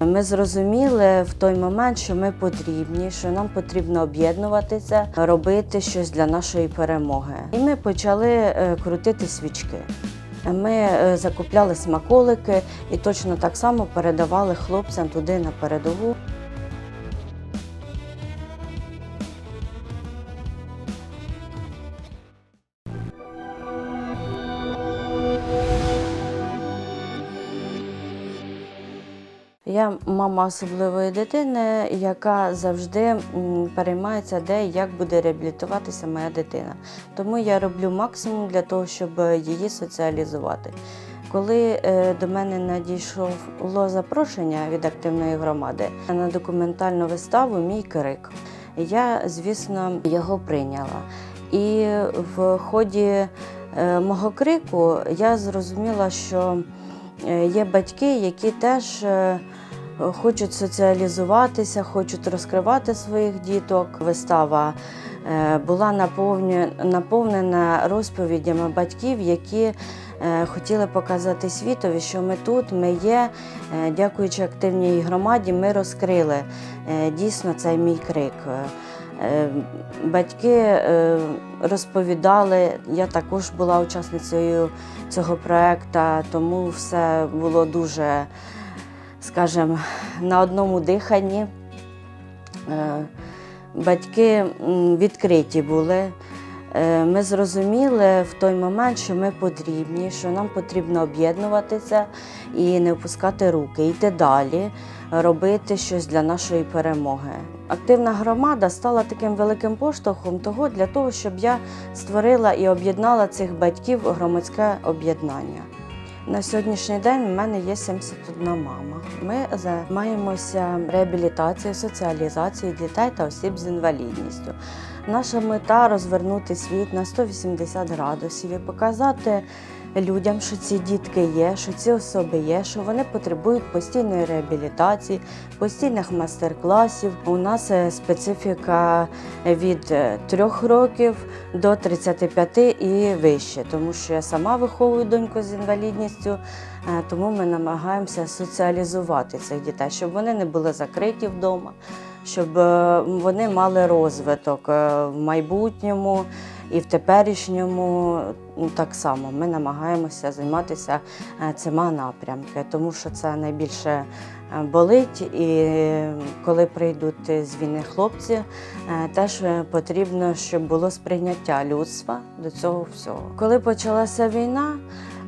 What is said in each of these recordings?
Ми зрозуміли в той момент, що ми потрібні, що нам потрібно об'єднуватися, робити щось для нашої перемоги. І ми почали е, крутити свічки. Ми е, закупляли смаколики і точно так само передавали хлопцям туди на передову. Я мама особливої дитини, яка завжди переймається, де і як буде реабілітуватися моя дитина. Тому я роблю максимум для того, щоб її соціалізувати. Коли е, до мене надійшло запрошення від активної громади на документальну виставу Мій крик, я, звісно, його прийняла. І в ході е, мого крику я зрозуміла, що є батьки, які теж е, хочуть соціалізуватися, хочуть розкривати своїх діток. Вистава е, була наповнена розповідями батьків, які е, хотіли показати світові, що ми тут, ми є. Е, Дякуючи активній громаді, ми розкрили е, дійсно цей мій крик. Е, Батьки е, розповідали, я також була учасницею цього проекту, тому все було дуже, скажімо, на одному диханні. Е, Батьки відкриті були. Ми зрозуміли в той момент, що ми потрібні, що нам потрібно об'єднуватися і не опускати руки, йти далі, робити щось для нашої перемоги. Активна громада стала таким великим поштовхом того для того, щоб я створила і об'єднала цих батьків громадське об'єднання. На сьогоднішній день в мене є 71 мама. Ми займаємося реабілітацією, соціалізацією дітей та осіб з інвалідністю. Наша мета розвернути світ на 180 градусів і показати людям, що ці дітки є, що ці особи є, що вони потребують постійної реабілітації, постійних майстер-класів. У нас е, специфіка від 3 років до 35 і вище, тому що я сама виховую доньку з інвалідністю, е, тому ми намагаємося соціалізувати цих дітей, щоб вони не були закриті вдома, щоб е, вони мали розвиток е, в майбутньому і в теперішньому ну, так само. Ми намагаємося займатися е, цими напрямками, тому що це найбільше е, болить. І коли прийдуть з хлопці, е, теж потрібно, щоб було сприйняття людства до цього всього. Коли почалася війна,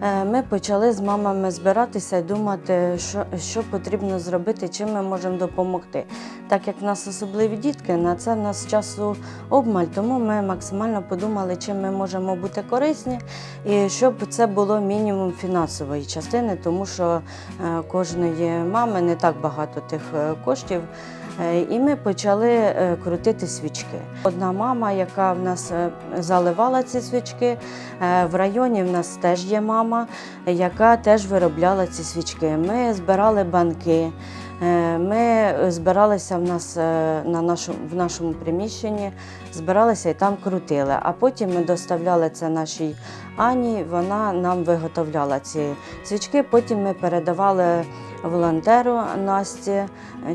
ми почали з мамами збиратися і думати, що, що потрібно зробити, чим ми можемо допомогти. Так як в нас особливі дітки, на це нас часу обмаль, тому ми максимально подумали, чим ми можемо бути корисні, і щоб це було мінімум фінансової частини, тому що е, кожної мами не так багато тих е, коштів. Е, І ми почали е, крутити свічки. Одна мама, яка в нас е, заливала ці свічки, в районі в нас теж є мама, яка теж виробляла ці свічки. Ми збирали банки. Ми збиралися в нас на нашому, в нашому приміщенні, збиралися і там крутили. А потім ми доставляли це нашій Ані, вона нам виготовляла ці свічки. Потім ми передавали волонтеру Насті.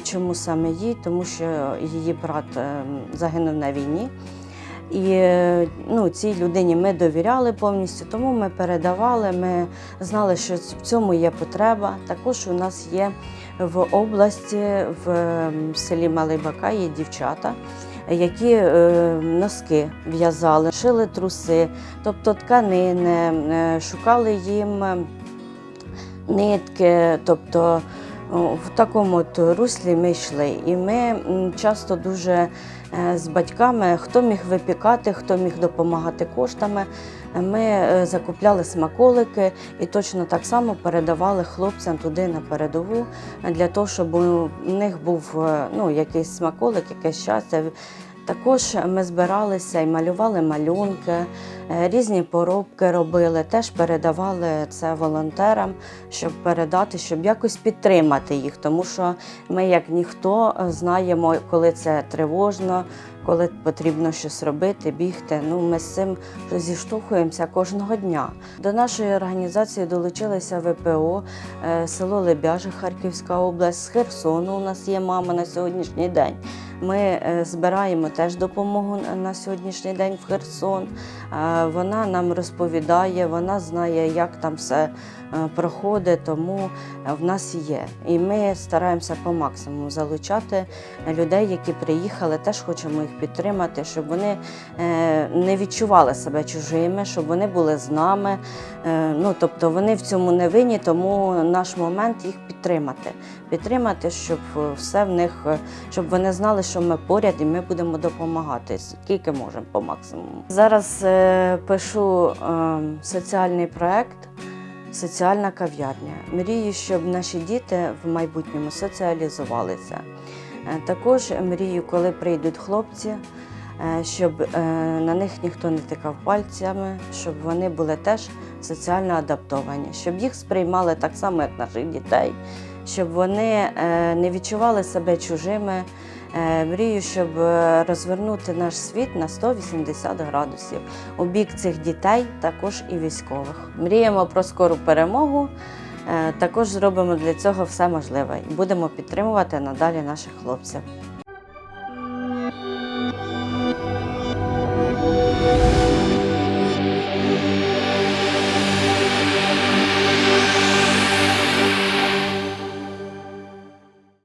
Чому саме їй? Тому що її брат е, загинув на війні. І е, ну, цій людині ми довіряли повністю, тому ми передавали. Ми знали, що в цьому є потреба. Також у нас є в області, в селі Малий Бака є дівчата, які е, носки в'язали, шили труси, тобто тканини, шукали їм нитки. тобто в такому от руслі ми йшли. І ми часто дуже е, з батьками, хто міг випікати, хто міг допомагати коштами. е, Ми е, закупляли смаколики і точно так само передавали хлопцям туди на передову для того, щоб у них був ну, якийсь смаколик, якесь щастя. Також ми збиралися і малювали малюнки, Е, Різні поробки робили, теж передавали це волонтерам, щоб передати, щоб якось підтримати їх, тому що ми, як ніхто, е, знаємо, коли це тривожно, коли потрібно щось робити, бігти. Ну, ми з цим зіштовхуємося кожного дня. До нашої організації долучилися ВПО, е, село Лебяжа, Харківська область, з Херсону. У нас є мама на сьогоднішній день. Ми е, збираємо теж допомогу на- сьогоднішній день в Херсон. Е, Вона нам розповідає, вона знає, як там все проходить, тому в нас є. І ми стараємося по максимуму залучати людей, які приїхали, теж хочемо їх підтримати, щоб вони е, не відчували себе чужими, щоб вони були з нами. Е, Ну, тобто вони в цьому не винні, тому наш момент їх підтримати. Підтримати, щоб е, все в них, щоб вони знали, що ми поряд і ми будемо допомагати, скільки можемо по максимуму. Зараз пишу соціальний проект. Соціальна кав'ярня. Мрію, щоб наші діти в майбутньому соціалізувалися. Е, Також мрію, коли прийдуть хлопці, е, щоб е, на них ніхто не тикав пальцями, щоб вони були теж соціально адаптовані, щоб їх сприймали так само, як наших дітей, щоб вони не відчували себе чужими. Мрію, щоб розвернути наш світ на 180 градусів у бік цих дітей, також і військових. Мріємо про скору перемогу. Е, Також зробимо для цього все можливе і будемо підтримувати надалі наших хлопців.